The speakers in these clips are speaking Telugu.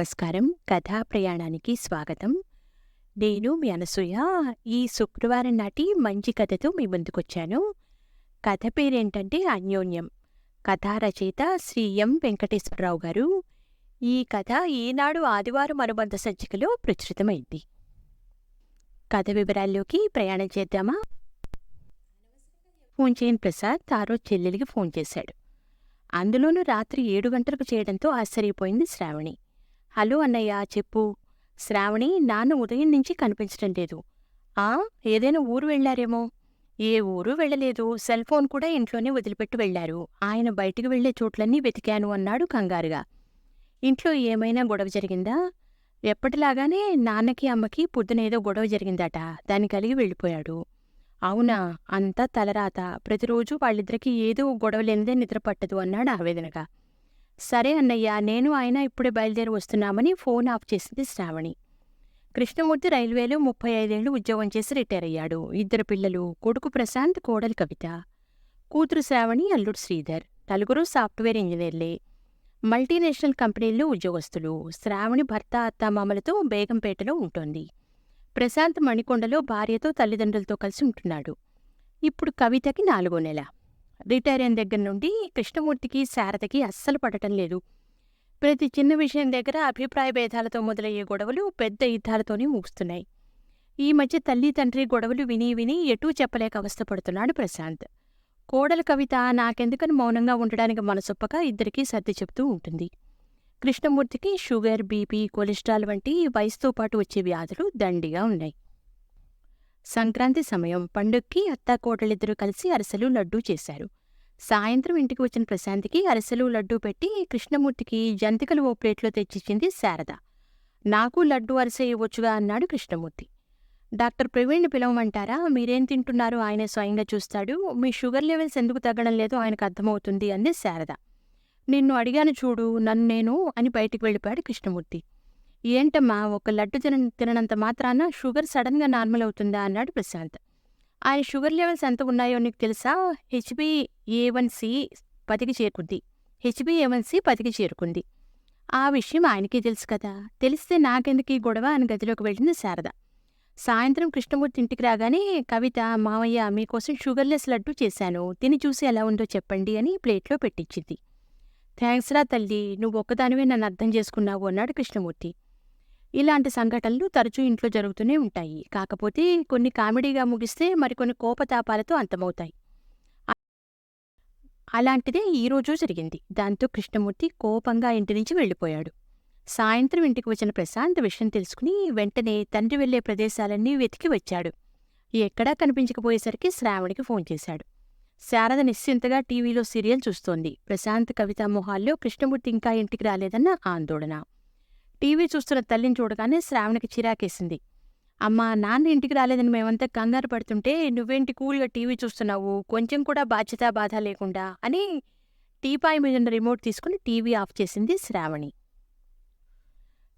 నమస్కారం. కథా ప్రయాణానికి స్వాగతం. నేను మీ అనసూయ. ఈ శుక్రవారం నాటి మంచి కథతో మీ ముందుకొచ్చాను. కథ పేరేంటంటే అన్యోన్యం. కథా రచయిత శ్రీ ఎం. వెంకటేశ్వరరావు గారు. ఈ కథ ఈనాడు ఆదివారం అనుబంధ సంచికలో ప్రచురితమైంది. కథ వివరాల్లోకి ప్రయాణం చేద్దామా? ఫోన్ చేయని ప్రసాద్ తారో చెల్లెలికి ఫోన్ చేశాడు. అందులోనూ రాత్రి ఏడు గంటలకు చేయడంతో ఆశ్చర్యపోయింది శ్రావణి. హలో అన్నయ్య చెప్పు. శ్రావణి నాన్న ఉదయం నుంచి కనిపించటం లేదు. ఆ ఏదైనా ఊరు వెళ్ళారేమో? ఏ ఊరు వెళ్ళలేదు. సెల్ ఫోన్ కూడా ఇంట్లోనే వదిలిపెట్టి వెళ్ళారు ఆయన బయటికి వెళ్ళే చోట్లన్నీ వెతికాను అన్నాడు కంగారుగా. ఇంట్లో ఏమైనా గొడవ జరిగిందా? ఎప్పటిలాగానే నాన్నకి అమ్మకి పొద్దునేదో గొడవ జరిగిందట. దాన్ని కలిగి వెళ్ళిపోయాడు. అవునా? అంతా తలరాత. ప్రతిరోజు వాళ్ళిద్దరికీ ఏదో గొడవ లేనిదే నిద్ర పట్టదు అన్నాడు ఆవేదనగా. సరే అన్నయ్య నేను ఆయన ఇప్పుడే బయలుదేరి వస్తున్నామని ఫోన్ ఆఫ్ చేసింది శ్రావణి. కృష్ణమూర్తి రైల్వేలో ముప్పై ఐదేళ్ళు ఉద్యోగం చేసి రిటైర్ అయ్యాడు. ఇద్దరు పిల్లలు కొడుకు ప్రశాంత్ కోడలి కవిత. కూతురు శ్రావణి అల్లుడు శ్రీధర్. నలుగురు సాఫ్ట్వేర్ ఇంజనీర్లే. మల్టీనేషనల్ కంపెనీల్లో ఉద్యోగస్తులు. శ్రావణి భర్త అత్తామామలతో బేగంపేటలో ఉంటోంది. ప్రశాంత్ మణికొండలో భార్యతో తల్లిదండ్రులతో కలిసి ఉంటున్నాడు. ఇప్పుడు కవితకి నాలుగో నెల. రిటైర్ అయిన దగ్గర నుండి కృష్ణమూర్తికి శారదకి అస్సలు పడటం లేదు. ప్రతి చిన్న విషయం దగ్గర అభిప్రాయ భేదాలతో మొదలయ్యే గొడవలు పెద్ద యుద్ధాలతోనే ముగుస్తున్నాయి. ఈ మధ్య తల్లి తండ్రి గొడవలు విని విని ఎటూ చెప్పలేక అవస్థపడుతున్నాడు ప్రశాంత్. కోడల కవిత నాకెందుకని మౌనంగా ఉండడానికి మనసొప్పక ఇద్దరికీ సర్ది చెప్తూ ఉంటుంది. కృష్ణమూర్తికి షుగర్ బీపీ కొలెస్ట్రాల్ వంటి వయసుతో పాటు వచ్చే వ్యాధులు దండిగా ఉన్నాయి. సంక్రాంతి సమయం పండుగకి అత్తాకోటలిద్దరూ కలిసి అరసలు లడ్డూ చేశారు. సాయంత్రం ఇంటికి వచ్చిన ప్రశాంత్కి అరసలు లడ్డూ పెట్టి కృష్ణమూర్తికి జంతికలు ఓ ప్లేట్లో తెచ్చిచ్చింది శారద. నాకు లడ్డూ అరస ఇవ్వచ్చుగా అన్నాడు కృష్ణమూర్తి. డాక్టర్ ప్రవీణ్ని పిలవమంటారా? మీరేం తింటున్నారో? ఆయనే స్వయంగా చూస్తాడు. మీ షుగర్ లెవెల్స్ ఎందుకు తగ్గడం లేదో? ఆయనకు అర్థమవుతుంది అంది శారద. నిన్ను అడిగాను చూడు నన్ను నేను అని బయటికి వెళ్ళిపోయాడు కృష్ణమూర్తి. ఏంటమ్మా ఒక లడ్డు తిన తిననంత మాత్రాన షుగర్ సడన్గా నార్మల్ అవుతుందా అన్నాడు ప్రశాంత్. ఆయన షుగర్ లెవెల్స్ ఎంత ఉన్నాయో నీకు తెలుసా? హెచ్బి ఏ వన్ సి పదికి చేరుకుంది. హెచ్బి ఏ వన్ సి పదికి చేరుకుంది. ఆ విషయం ఆయనకి తెలుసు కదా. తెలిస్తే నాకెందుకు ఈ గొడవ అని గదిలోకి వెళ్ళింది శారద. సాయంత్రం కృష్ణమూర్తి ఇంటికి రాగానే కవిత మావయ్య మీకోసం షుగర్లెస్ లడ్డు చేశాను. తిని చూసి ఎలా ఉందో చెప్పండి అని ప్లేట్లో పెట్టించింది. థ్యాంక్స్ రా తల్లి నువ్వు ఒక్కదానివే నన్ను అర్థం చేసుకున్నావు అన్నాడు కృష్ణమూర్తి. ఇలాంటి సంఘటనలు తరచూ ఇంట్లో జరుగుతూనే ఉంటాయి. కాకపోతే కొన్ని కామెడీగా ముగిస్తే మరికొన్ని కోపతాపాలతో అంతమవుతాయి. అలాంటిదే ఈరోజు జరిగింది. దాంతో కృష్ణమూర్తి కోపంగా ఇంటి నుంచి వెళ్ళిపోయాడు. సాయంత్రం ఇంటికి వచ్చిన ప్రశాంత్ విషయం తెలుసుకుని వెంటనే తండ్రి వెళ్ళే ప్రదేశాలన్నీ వెతికి వచ్చాడు. ఎక్కడా కనిపించకపోయేసరికి శ్రావణికి ఫోన్ చేశాడు. శారద నిశ్చింతగా టీవీలో సీరియల్ చూస్తోంది. ప్రశాంత్ కవిత మొహాల్లో కృష్ణమూర్తి ఇంకా ఇంటికి రాలేదన్న ఆందోళన. టీవీ చూస్తున్న తల్లిని చూడగానే శ్రావణికి చిరాకేసింది. అమ్మా నాన్న ఇంటికి రాలేదని మేమంతా కంగారు పడుతుంటే నువ్వేంటి కూల్గా టీవీ చూస్తున్నావు? కొంచెం కూడా బాధ్యత బాధ లేకుండా అని టీపాయ్ మీద ఉన్న రిమోట్ తీసుకుని టీవీ ఆఫ్ చేసింది శ్రావణి.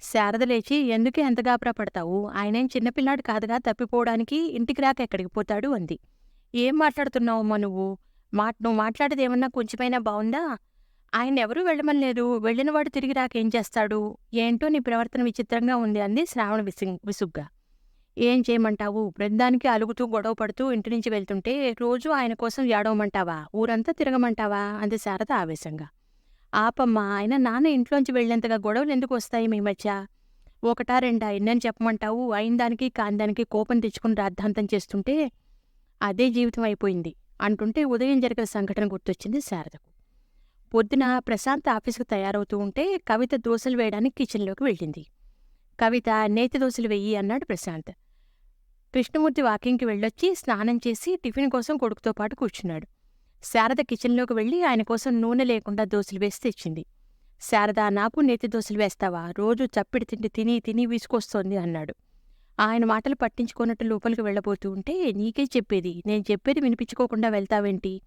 శారద లేచి ఎందుకే ఎంత గాబరా పడతావు? ఆయనేం చిన్నపిల్లాడు కాదుగా తప్పిపోవడానికి ఇంటికి రాక ఎక్కడికి పోతాడు అంది. ఏం మాట్లాడుతున్నావమ్మా నువ్వు? మాట నువ్వు మాట్లాడేది ఏమన్నా కొంచెమైనా బావుందా? ఆయన ఎవరూ వెళ్ళమనలేదు. వెళ్ళినవాడు తిరిగి రాకేం చేస్తాడు? ఏంటో నీ ప్రవర్తన విచిత్రంగా ఉంది అంది శ్రావణ విసి విసుగ్గా. ఏం చేయమంటావు? బృందానికి అలుగుతూ గొడవ పడుతూ ఇంటి నుంచి వెళ్తుంటే రోజూ ఆయన కోసం ఏడవమంటావా? ఊరంతా తిరగమంటావా? అంది శారద ఆవేశంగా. ఆపమ్మా ఆయన నాన్న ఇంట్లోంచి వెళ్ళేంతగా గొడవలు ఎందుకు వస్తాయి మీ మధ్య? ఒకటా రెండా? ఎన్నని చెప్పమంటావు? అయిన దానికి కాని దానికి కోపం తెచ్చుకుని రాద్ధాంతం చేస్తుంటే అదే జీవితం అయిపోయింది అంటుంటే ఉదయం జరిగిన సంఘటన గుర్తొచ్చింది శారదకు. పొద్దున ప్రశాంత్ ఆఫీసుకు తయారవుతూ ఉంటే కవిత దోశలు వేయడానికి కిచెన్లోకి వెళ్ళింది. కవిత నేతి దోశలు వెయ్యి అన్నాడు ప్రశాంత్. కృష్ణమూర్తి వాకింగ్కి వెళ్ళొచ్చి స్నానం చేసి టిఫిన్ కోసం కొడుకుతో పాటు కూర్చున్నాడు. శారద కిచెన్లోకి వెళ్ళి ఆయన కోసం నూనె లేకుండా దోశలు వేసి తెచ్చింది. శారద నాకు నేతి దోశలు వేస్తావా? రోజు చప్పిడి తిండి తిని తిని విసుకొస్తోంది అన్నాడు. ఆయన మాటలు పట్టించుకున్నట్టు లోపలికి వెళ్ళబోతూ ఉంటే నీకే చెప్పేది. నేను చెప్పేది వినిపించుకోకుండా వెళ్తావేంటి?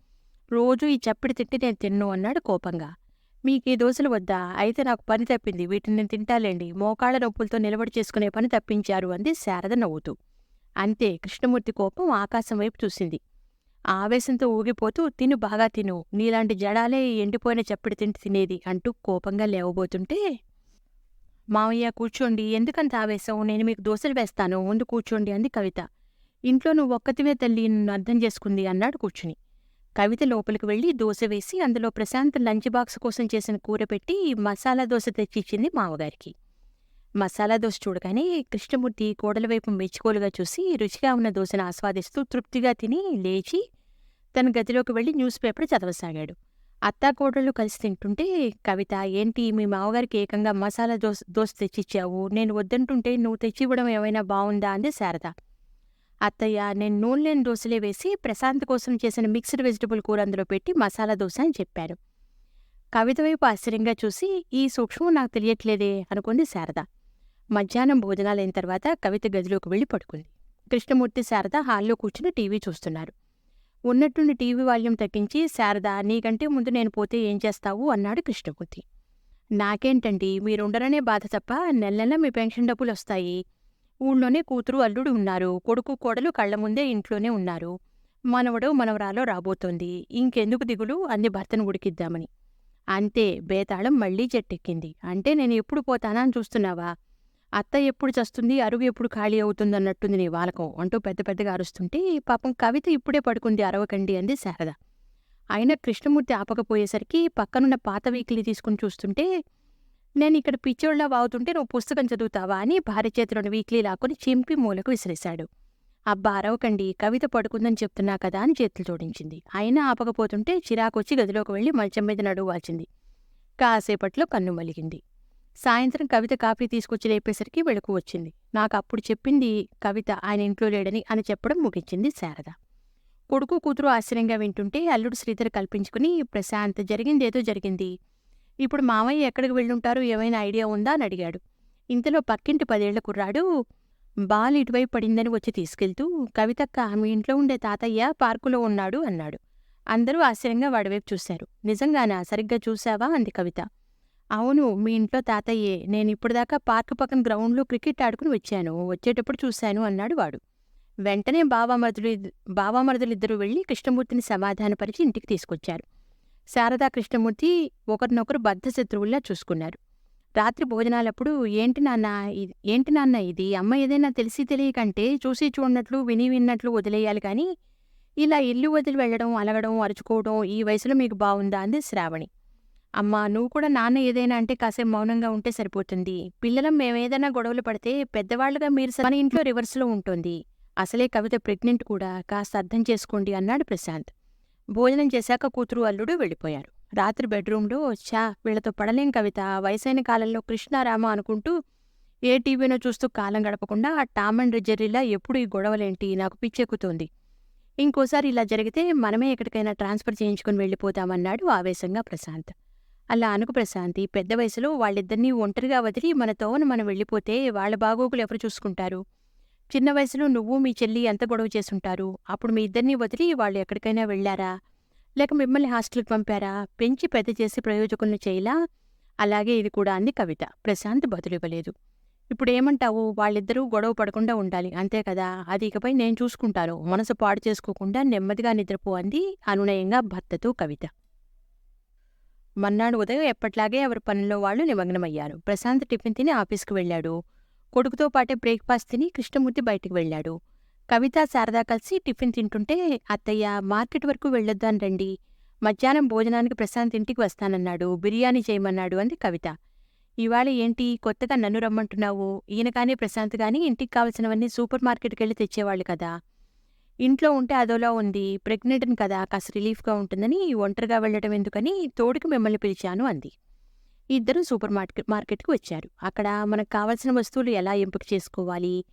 రోజూ ఈ చప్పిడి తిండి నేను తిన్ను అన్నాడు కోపంగా. మీకు ఈ దోశలు వద్దా? అయితే నాకు పని తప్పింది. వీటిని నేను తింటాలేండి. మోకాళ్ళ నొప్పులతో నిలబడి చేసుకునే పని తప్పించారు అంది శారద నవ్వుతూ. అంతే కృష్ణమూర్తి కోపం ఆకాశం వైపు చూసింది. ఆవేశంతో ఊగిపోతూ తిను బాగా తిను. నీలాంటి జడాలే ఎండిపోయిన చప్పిడి తిండి తినేది అంటూ కోపంగా లేవబోతుంటే మావయ్య కూర్చోండి. ఎందుకంత ఆవేశం? నేను మీకు దోశలు వేస్తాను. ముందు కూర్చోండి అంది కవిత. ఇంట్లో నువ్వు ఒక్కతివే తల్లి. నన్ను అర్థం చేసుకుంది అన్నాడు కూర్చుని. కవిత లోపలికి వెళ్ళి దోశ వేసి అందులో ప్రశాంత్ లంచ్ బాక్స్ కోసం చేసిన కూర పెట్టి మసాలా దోశ తెచ్చిచ్చింది మామగారికి. మసాలా దోశ చూడగానే కృష్ణమూర్తి కోడల వైపు మెచ్చుకోలుగా చూసి రుచిగా ఉన్న దోశను ఆస్వాదిస్తూ తృప్తిగా తిని లేచి తన గదిలోకి వెళ్ళి న్యూస్ పేపర్ చదవసాగాడు. అత్తా కోడళ్ళు కలిసి తింటుంటే కవిత ఏంటి మీ మామగారికి ఏకంగా మసాలా దోశ దోశ తెచ్చిచ్చావు? నేను వద్దంటుంటే నువ్వు తెచ్చివ్వడం ఏమైనా బాగుందా? అంది శారద. అత్తయ్య నేను నూనె లేని దోశలే వేసి ప్రశాంత్ కోసం చేసిన మిక్స్డ్ వెజిటబుల్ కూర అందులో పెట్టి మసాలా దోశ అని చెప్పాను కవిత వైపు ఆశ్చర్యంగా చూసి ఈ సూక్ష్మం నాకు తెలియట్లేదే అనుకుంది శారద. మధ్యాహ్నం భోజనాలైన తర్వాత కవిత గదిలోకి వెళ్ళి పడుకుంది. కృష్ణమూర్తి శారద హాల్లో కూర్చుని టీవీ చూస్తున్నారు. ఉన్నట్టుండి టీవీ వాల్యూమ్ తగ్గించి శారద నీకంటే ముందు నేను పోతే ఏం చేస్తావు? అన్నాడు కృష్ణమూర్తి. నాకేంటండి మీరుండరనే బాధ తప్ప నెల నెల మీ పెన్షన్ డబ్బులు వస్తాయి ఊళ్ళోనే కూతురు అల్లుడు ఉన్నారు. కొడుకు కోడలు కళ్ళ ముందే ఇంట్లోనే ఉన్నారు. మనవడు మనవరాలో రాబోతోంది. ఇంకెందుకు దిగులు? అంది భర్తను ఉడికిద్దామని. అంతే బేతాళం మళ్ళీ చెట్టెక్కింది అంటే నేను ఎప్పుడు పోతానా అని చూస్తున్నావా? అత్త ఎప్పుడు చస్తుంది? అరుగు ఎప్పుడు ఖాళీ అవుతుందన్నట్టుంది నీ వాలకం. అంటూ పెద్ద పెద్దగా అరుస్తుంటే పాపం కవిత ఇప్పుడే పడుకుంది అరవకండి అంది శారద. అయినా కృష్ణమూర్తి ఆపకపోయేసరికి పక్కనున్న పాత వీకిలి తీసుకుని చూస్తుంటే నేను ఇక్కడ పిచ్చోళ్ళ వాగుతుంటే నువ్వు పుస్తకం చదువుతావా అని భార్య చేతిలోని వీక్లీ లాక్కుని చింపి మూలకు విసిరేశాడు. అబ్బా అరవకండి కవిత పడుకుందని చెప్తున్నా కదా అని చేతులు జోడించింది అయినా ఆపకపోతుంటే చిరాకొచ్చి గదిలోకి వెళ్ళి మంచం మీద నడువు వాల్చింది కాసేపట్లో కన్ను మలిగింది. సాయంత్రం కవిత కాఫీ తీసుకొచ్చి లేపేసరికి వెళుకు వచ్చింది. నాకు అప్పుడు చెప్పింది కవిత ఆయన ఇంట్లో లేడని అని చెప్పడం ముగించింది శారద. కొడుకు కూతురు ఆశ్చర్యంగా వింటుంటే అల్లుడు శ్రీధర్ కల్పించుకుని ప్రశాంత్ జరిగిందేదో జరిగింది. ఇప్పుడు మామయ్య ఎక్కడికి వెళ్ళుంటారు? ఏమైనా ఐడియా ఉందా? అని అడిగాడు. ఇంతలో పక్కింటి పదేళ్ళ కుర్రాడు బాల్ ఇటువైపు పడిందని వచ్చి తీసుకెళ్తూ కవితక్క మీ ఇంట్లో ఉండే తాతయ్య పార్కులో ఉన్నాడు అన్నాడు. అందరూ ఆశ్చర్యంగా వాడివైపు చూశారు. నిజంగానా? సరిగ్గా చూశావా? అంది కవిత. అవును మీ ఇంట్లో తాతయ్యే. నేను ఇప్పటిదాకా పార్క్ పక్కన గ్రౌండ్లో క్రికెట్ ఆడుకుని వచ్చాను. వచ్చేటప్పుడు చూశాను అన్నాడు వాడు. వెంటనే బావామరుదులు బావామరుదులిద్దరూ వెళ్ళి కృష్ణమూర్తిని సమాధానపరిచి ఇంటికి తీసుకొచ్చారు. శారదా కృష్ణమూర్తి ఒకరినొకరు బద్ధ శత్రువుల్లా చూసుకున్నారు. రాత్రి భోజనాలప్పుడు ఏంటి నాన్న ఏంటి నాన్న ఇది? అమ్మ ఏదైనా తెలిసి తెలియకంటే చూసి చూడనట్లు విని విన్నట్లు వదిలేయాలి కానీ ఇలా ఇల్లు వదిలి వెళ్ళడం అలగడం అరుచుకోవడం ఈ వయసులో మీకు బాగుందా? అంది శ్రావణి. అమ్మా నువ్వు కూడా నాన్న ఏదైనా అంటే కాసేపు మౌనంగా ఉంటే సరిపోతుంది. పిల్లలం మేమేదైనా గొడవలు పడితే పెద్దవాళ్ళుగా మీరు మన ఇంట్లో రివర్స్లో ఉంటుంది. అసలే కవిత ప్రెగ్నెంట్ కూడా. కాస్త అర్థం చేసుకోండి అన్నాడు ప్రశాంత్. భోజనం చేశాక కూతురు అల్లుడు వెళ్ళిపోయారు. రాత్రి బెడ్రూంలో చా వీళ్ళతో పడలేం కవిత. వయసైన కాలంలో కృష్ణారామ అనుకుంటూ ఏ టీవీనో చూస్తూ కాలం గడపకుండా ఆ టామ్ అండ్ జెర్రీలా ఎప్పుడు ఈ గొడవలేంటి? నాకు పిచ్చెక్కుతోంది. ఇంకోసారి ఇలా జరిగితే మనమే ఎక్కడికైనా ట్రాన్స్ఫర్ చేయించుకుని వెళ్ళిపోతామన్నాడు ఆవేశంగా ప్రశాంత్. అలా అనుకు ప్రశాంతి పెద్ద వయసులో వాళ్ళిద్దరినీ ఒంటరిగా వదిలి మన తోవను మనం వెళ్ళిపోతే వాళ్ళ బాగోగులు ఎవరు చూసుకుంటారు? చిన్న వయసులో నువ్వు మీ చెల్లి ఎంత గొడవ చేసుంటారు అప్పుడు మీ ఇద్దరిని వదిలి వాళ్ళు ఎక్కడికైనా వెళ్ళారా? లేక మిమ్మల్ని హాస్టల్కి పంపారా? పెంచి పెద్ద చేసి ప్రయోజకులను చేయలా? అలాగే ఇది కూడా అంది కవిత. ప్రశాంత్ బదులివ్వలేదు ఇప్పుడు ఏమంటావు? వాళ్ళిద్దరూ గొడవ పడకుండా ఉండాలి. అంతే కదా? అది ఇకపై నేను చూసుకుంటాను. మనసు పాడు చేసుకోకుండా నెమ్మదిగా నిద్రపో అంది అనునయంగా భర్తతో కవిత. మన్నాడు ఉదయం ఎప్పట్లాగే ఎవరి పనుల్లో వాళ్ళు నిమగ్నమయ్యారు. ప్రశాంత్ టిఫిన్ తిని ఆఫీస్కి వెళ్ళాడు. కొడుకుతో పాటే బ్రేక్ఫాస్ట్ తిని కృష్ణమూర్తి బయటికి వెళ్ళాడు. కవిత శారదా కలిసి టిఫిన్ తింటుంటే అత్తయ్య మార్కెట్ వరకు వెళ్ళొద్దాను రండి. మధ్యాహ్నం భోజనానికి ప్రశాంత్ ఇంటికి వస్తానన్నాడు. బిర్యానీ చేయమన్నాడు అంది కవిత. ఇవాళ ఏంటి? కొత్తగా నన్ను రమ్మంటున్నావు. ఈయన కానీ ప్రశాంత్ కానీ ఇంటికి కావలసినవన్నీ సూపర్ మార్కెట్కి వెళ్ళి తెచ్చేవాళ్ళు కదా. ఇంట్లో ఉంటే అదోలా ఉంది. ప్రెగ్నెంట్ని కదా కాస్త రిలీఫ్గా ఉంటుందని ఒంటరిగా వెళ్ళడం ఎందుకని తోడుకి మిమ్మల్ని పిలిచాను అంది. ఇద్దరు సూపర్ మార్కెట్ మార్కెట్కి వచ్చారు. అక్కడ మనకు కావాల్సిన వస్తువులు ఎలా ఎంపిక చేసుకోవాలి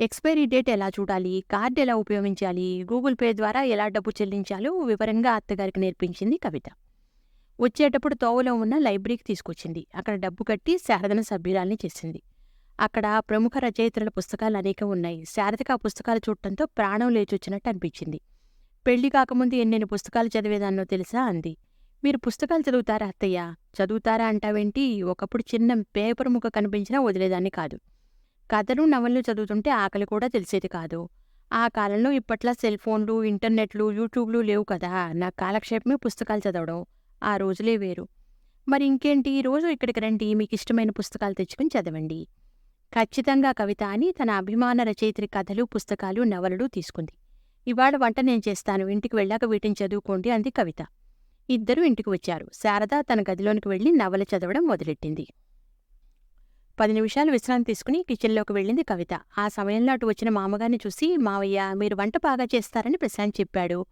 ఎక్స్పైరీ డేట్ ఎలా చూడాలి కార్డు ఎలా ఉపయోగించాలి గూగుల్ పే ద్వారా ఎలా డబ్బు చెల్లించాలో వివరంగా అత్తగారికి నేర్పించింది కవిత. వచ్చేటప్పుడు తోవలో ఉన్న లైబ్రరీకి తీసుకొచ్చింది. అక్కడ డబ్బు కట్టి శారదన సభ్యురాల్ని చేసింది. అక్కడ ప్రముఖ రచయితల పుస్తకాలు అనేకం ఉన్నాయి. శారదకి ఆ పుస్తకాలు చూడటంతో ప్రాణం లేచొచ్చినట్టు అనిపించింది. పెళ్ళి కాకముందు ఎన్నెన్ని పుస్తకాలు చదివేదాన్నో తెలుసా అంది. మీరు పుస్తకాలు చదువుతారా అత్తయ్య? చదువుతారా అంటావేంటి? ఒకప్పుడు చిన్న పేపర్ ముక్క కనిపించినా వదిలేదాన్ని కాదు. కథలు నవళ్ళు చదువుతుంటే ఆకలి కూడా తెలిసేది కాదు. ఆ కాలంలో ఇప్పట్లా సెల్ ఫోన్లు ఇంటర్నెట్లు యూట్యూబ్లు లేవు కదా. నా కాలక్షేపమే పుస్తకాలు చదవడం. ఆ రోజులే వేరు. మరి ఇంకేంటి? రోజు ఇక్కడికి రండి. మీకు ఇష్టమైన పుస్తకాలు తెచ్చుకుని చదవండి. ఖచ్చితంగా కవిత అని తన అభిమాన రచయిత్రి కథలు పుస్తకాలు నవలలు తీసుకుంది. ఇవాళ వంట నేను చేస్తాను. ఇంటికి వెళ్ళాక వీటిని చదువుకోండి అంది కవిత. ఇద్దరూ ఇంటికి వచ్చారు. శారద తన గదిలోనికి వెళ్ళి నవల చదవడం మొదలెట్టింది. పది నిమిషాలు విశ్రాంతి తీసుకుని కిచెన్లోకి వెళ్ళింది కవిత. ఆ సమయంలో అటు వచ్చిన మామగారిని చూసి మావయ్య మీరు వంట బాగా చేస్తారని ప్రశాంత్ చెప్పాడు.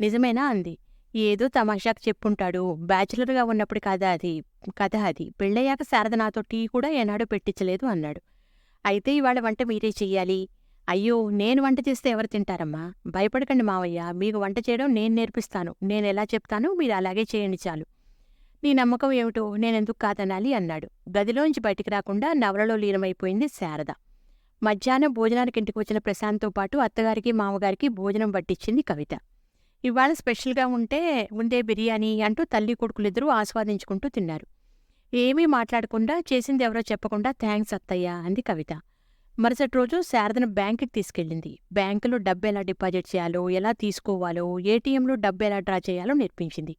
నిజమేనా? అంది. ఏదో తమాషాకు చెప్పుంటాడు. బ్యాచులర్గా ఉన్నప్పుడు కథ అది. కథ అది. పెళ్ళయ్యాక శారద నాతో టీ కూడా ఏనాడు పెట్టించలేదు అన్నాడు. అయితే ఇవాళ వంట మీరే చెయ్యాలి. అయ్యో! నేను వంట చేస్తే ఎవరు తింటారమ్మా? భయపడకండి మావయ్య. మీకు వంట చేయడం నేను నేర్పిస్తాను. నేను ఎలా చెప్తానో మీరు అలాగే చేయండి చాలు. నీ నమ్మకం ఏమిటో నేనెందుకు కాదనాలి అన్నాడు. గదిలోంచి బయటికి రాకుండా నవలలో లీనమైపోయింది శారద. మధ్యాహ్నం భోజనానికి ఇంటికి వచ్చిన ప్రశాంత్తో పాటు అత్తగారికి మామగారికి భోజనం పట్టించింది కవిత. ఇవాళ స్పెషల్గా ఉంటే ఉండే బిర్యానీ అంటూ తల్లి కొడుకులిద్దరూ ఆస్వాదించుకుంటూ తిన్నారు. ఏమీ మాట్లాడకుండా చేసింది ఎవరో చెప్పకుండా థ్యాంక్స్ అత్తయ్య అంది కవిత. మరుసటి రోజు శారదను బ్యాంకుకి తీసుకెళ్ళింది. బ్యాంకులో డబ్బు ఎలా డిపాజిట్ చేయాలో ఎలా తీసుకోవాలో ఏటీఎంలో డబ్బు ఎలా డ్రా చేయాలో నేర్పించింది.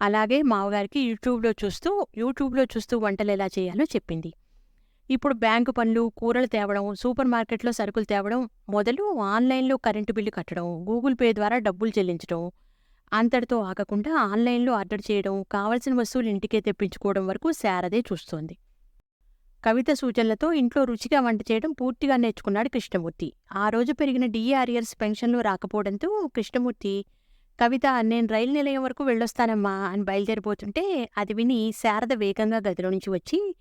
అలాగే మావగారికి యూట్యూబ్లో చూస్తూ యూట్యూబ్లో చూస్తూ వంటలు ఎలా చేయాలో చెప్పింది. ఇప్పుడు బ్యాంకు పనులు కూరలు తేవడం సూపర్ మార్కెట్లో సరుకులు తేవడం మొదలు ఆన్లైన్లో కరెంటు బిల్లు కట్టడం గూగుల్ పే ద్వారా డబ్బులు చెల్లించడం అంతటితో ఆగకుండా ఆన్లైన్లో ఆర్డర్ చేయడం కావలసిన వస్తువులు ఇంటికే తెప్పించుకోవడం వరకు శారదే చూస్తోంది. కవిత సూచనలతో ఇంట్లో రుచిగా వంట చేయడం పూర్తిగా నేర్చుకున్నాడు కృష్ణమూర్తి. ఆ రోజు పెరిగిన డిఏఆర్ఇయర్స్ పెన్షన్లు రాకపోవడంతో కృష్ణమూర్తి కవిత నేను రైలు నిలయం వరకు వెళ్ళొస్తానమ్మా అని బయలుదేరిపోతుంటే అది విని శారద వేగంగా గదిలో నుంచి వచ్చి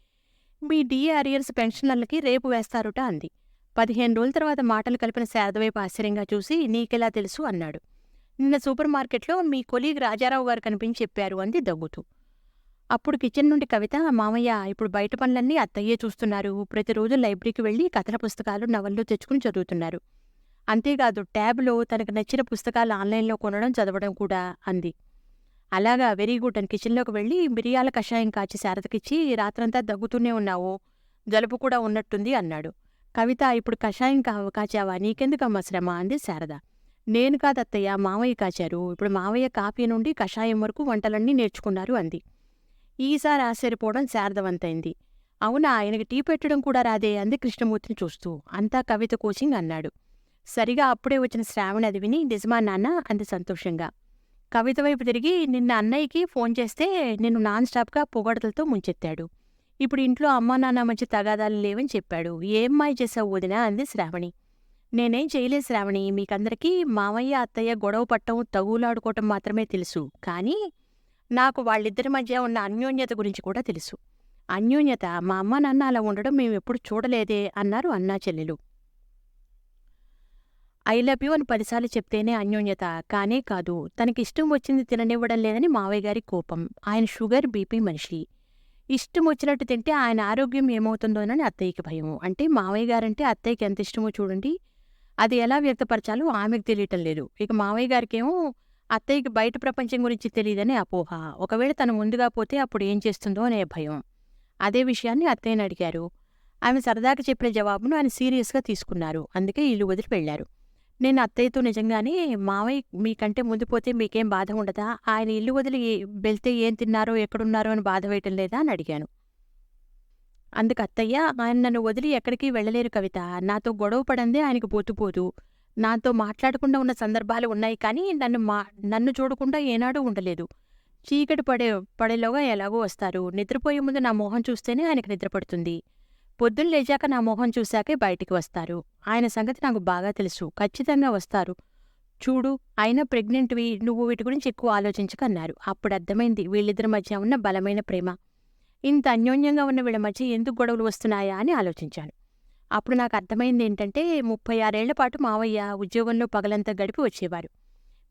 మీ డిఏఆర్ఇయర్స్ పెన్షనర్లకి రేపు వేస్తారుట అంది. పదిహేను రోజుల తర్వాత మాటలు కలిపిన శారద వైపు ఆశ్చర్యంగా చూసి నీకెలా తెలుసు అన్నాడు. నిన్న సూపర్ మార్కెట్లో మీ కొలీగ్ రాజారావు గారు కనిపించి చెప్పారు అంది దగ్గుతూ. అప్పుడు కిచెన్ నుండి కవిత మామయ్య ఇప్పుడు బయట పనులన్నీ అత్తయ్యే చూస్తున్నారు. ప్రతిరోజు లైబ్రరీకి వెళ్ళి కథల పుస్తకాలు నవళ్ళు తెచ్చుకుని చదువుతున్నారు. అంతేకాదు ట్యాబ్లో తనకు నచ్చిన పుస్తకాలు ఆన్లైన్లో కొనడం చదవడం కూడా అంది. అలాగా వెరీ గుడ్. అని కిచెన్లోకి వెళ్ళి మిరియాల కషాయం కాచి శారదకిచ్చి రాత్రంతా దగ్గుతూనే ఉన్నావు. జలుబు కూడా ఉన్నట్టుంది అన్నాడు. కవిత ఇప్పుడు కషాయం కా కాచావా? నీకెందుకమ్మా శ్రమ? అంది శారద. నేను కాదత్తయ్య మావయ్య కాచారు. ఇప్పుడు మావయ్య కాఫీ నుండి కషాయం వరకు వంటలన్నీ నేర్చుకున్నారు అంది. ఈసారి ఆశ్చర్యపోవడం శారదవంతైంది. అవునా ఆయనకి టీ పెట్టడం కూడా రాదే అంది కృష్ణమూర్తిని చూస్తూ. అంతా కవిత కోచింగ్ అన్నాడు. సరిగా అప్పుడే వచ్చిన శ్రావణి అది విని నిజమా నాన్న? అంది సంతోషంగా. కవిత వైపు తిరిగి నిన్న అన్నయ్యకి ఫోన్ చేస్తే నిన్ను నాన్ స్టాప్గా పొగడతలతో ముంచెత్తాడు. ఇప్పుడు ఇంట్లో అమ్మా నాన్న మంచి తగాదాలు లేవని చెప్పాడు. ఏమ్మాయి చేసావు వదినా? అంది శ్రావణి. నేనేం చేయలేదు శ్రావణి. మీకందరికీ మామయ్య అత్తయ్య గొడవ పట్టం తగులాడుకోవటం మాత్రమే తెలుసు. కానీ నాకు వాళ్ళిద్దరి మధ్య ఉన్న అన్యోన్యత గురించి కూడా తెలుసు. అన్యోన్యత మా అమ్మ నాన్న అలా ఉండడం మేము ఎప్పుడు చూడలేదే అన్నారు అన్నా చెల్లెలు. ఐ లవ్ యూ అని పదిసార్లు చెప్తేనే అన్యోన్యత. కానే కాదు తనకిష్టం వచ్చింది తిననివ్వడం లేదని మావయ్య గారి కోపం. ఆయన షుగర్ బీపీ మనిషి. ఇష్టం వచ్చినట్టు తింటే ఆయన ఆరోగ్యం ఏమవుతుందోనని అత్తయ్యకి భయం. అంటే మావయ్య గారంటే అత్తయ్యకి ఎంత ఇష్టమో చూడండి. అది ఎలా వ్యక్తపరచాలో ఆమెకు తెలియటం లేదు. ఇక మావయ్య గారికేమో అత్తయ్యకి బయట ప్రపంచం గురించి తెలియదని అపోహ. ఒకవేళ తను ముందుగా పోతే అప్పుడు ఏం చేస్తుందో అనే భయం. అదే విషయాన్ని అత్తయ్యని అడిగారు. ఆమె సరదాగా చెప్పిన జవాబును ఆయన సీరియస్గా తీసుకున్నారు. అందుకే ఇల్లు వదిలి వెళ్ళారు. నేను అత్తయ్యతో నిజంగానే మావయ్య మీకంటే ముందు పోతే మీకేం బాధ ఉండదా? ఆయన ఇల్లు వదిలి వెళ్తే ఏం తిన్నారో ఎక్కడున్నారో అని బాధ వేయటం లేదా? అని అడిగాను. అందుకు అత్తయ్య ఆయన నన్ను వదిలి ఎక్కడికి వెళ్ళలేరు కవిత. నాతో గొడవ పడందే ఆయనకు పోతుపోదు నాతో మాట్లాడకుండా ఉన్న సందర్భాలు ఉన్నాయి కానీ నన్ను మా నన్ను చూడకుండా ఏనాడూ ఉండలేదు. చీకటి పడే పడేలోగా ఎలాగో వస్తారు. నిద్రపోయే ముందు నా మొహం చూస్తేనే ఆయనకు నిద్రపడుతుంది. పొద్దున్న లేచాక నా మొహం చూశాకే బయటికి వస్తారు. ఆయన సంగతి నాకు బాగా తెలుసు. ఖచ్చితంగా వస్తారు. చూడు అయినా ప్రెగ్నెంట్వి నువ్వు వీటి గురించి ఎక్కువ ఆలోచించకన్నారు. అప్పుడు అర్థమైంది వీళ్ళిద్దరి మధ్య ఉన్న బలమైన ప్రేమ. ఇంత అన్యోన్యంగా ఉన్న వీళ్ళ మధ్య ఎందుకు గొడవలు వస్తున్నాయా అని ఆలోచించాను. అప్పుడు నాకు అర్థమైంది ఏంటంటే ముప్పై ఆరేళ్ళ పాటు మావయ్య ఉద్యోగంలో పగలంతా గడిపి వచ్చేవారు.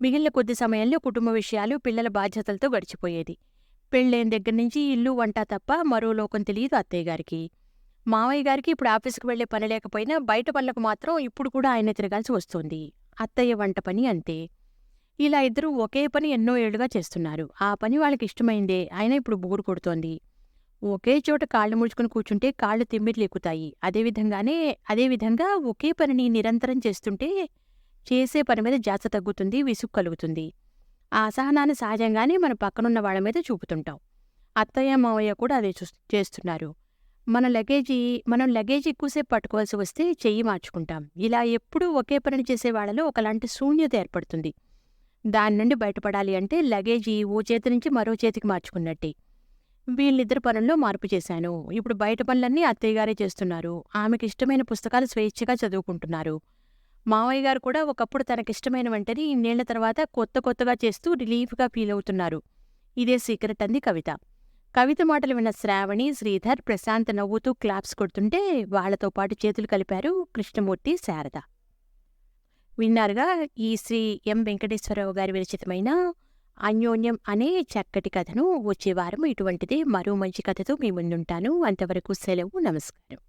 మిగిలిన కొద్ది సమయంలో కుటుంబ విషయాలు పిల్లల బాధ్యతలతో గడిచిపోయేది. పెళ్ళైన దగ్గర నుంచి ఇల్లు వంట తప్ప మరో లోకం తెలియదు అత్తయ్య గారికి. మావయ్య గారికి ఇప్పుడు ఆఫీస్కి వెళ్ళే పని లేకపోయినా బయట పనులకు మాత్రం ఇప్పుడు కూడా ఆయన తిరగాల్సి వస్తోంది. అత్తయ్య వంట పని అంతే. ఇలా ఇద్దరూ ఒకే పని ఎన్నో ఏళ్ళుగా చేస్తున్నారు. ఆ పని వాళ్ళకి ఇష్టమైందే. అయినా ఇప్పుడు బోరు కొడుతోంది. ఒకే చోట కాళ్ళు ముడుచుకుని కూర్చుంటే కాళ్ళు తిమ్మిర్లు ఎక్కుతాయి. అదేవిధంగానే అదేవిధంగా ఒకే పనిని నిరంతరం చేస్తుంటే చేసే పని మీద జాస తగ్గుతుంది విసుగు కలుగుతుంది. ఆ అసహనాన్ని సహజంగానే మన పక్కనున్న వాళ్ళ మీద చూపుతుంటాం. అత్తయ్య మావయ్య కూడా అదే చేస్తున్నారు. మన లగేజీ మనం లగేజ్ ఎక్కువసేపు పట్టుకోవాల్సి వస్తే చెయ్యి మార్చుకుంటాం. ఇలా ఎప్పుడూ ఒకే పనిని చేసే వాళ్ళలో ఒకలాంటి శూన్యత ఏర్పడుతుంది. దాని నుండి బయటపడాలి అంటే లగేజీ ఓ చేతి నుంచి మరో చేతికి మార్చుకున్నట్టే. వీళ్ళిద్దరి పనుల్లో మార్పు చేశాను. ఇప్పుడు బయట పనులన్నీ అత్తయ్య గారే చేస్తున్నారు. ఆమెకి ఇష్టమైన పుస్తకాలు స్వేచ్ఛగా చదువుకుంటున్నారు. మావయ్య గారు కూడా ఒకప్పుడు తనకిష్టమైన వెంటనే ఇన్నేళ్ళ తర్వాత కొత్త కొత్తగా చేస్తూ రిలీఫ్గా ఫీల్ అవుతున్నారు. ఇదే సీక్రెట్ అంది కవిత. కవిత మాటలు విన్న శ్రావణి శ్రీధర్ ప్రశాంత్ నవ్వుతూ క్లాప్స్ కొడుతుంటే వాళ్ళతో పాటు చేతులు కలిపారు కృష్ణమూర్తి శారద. విన్నారుగా ఈ శ్రీ ఎం. వెంకటేశ్వరరావు గారి విరచితమైన అన్యోన్యం అనే చక్కటి కథను వచ్చే వారం ఇటువంటిదే మరో మంచి కథతో మీ ముందుంటాను. అంతవరకు సెలవు నమస్కారం.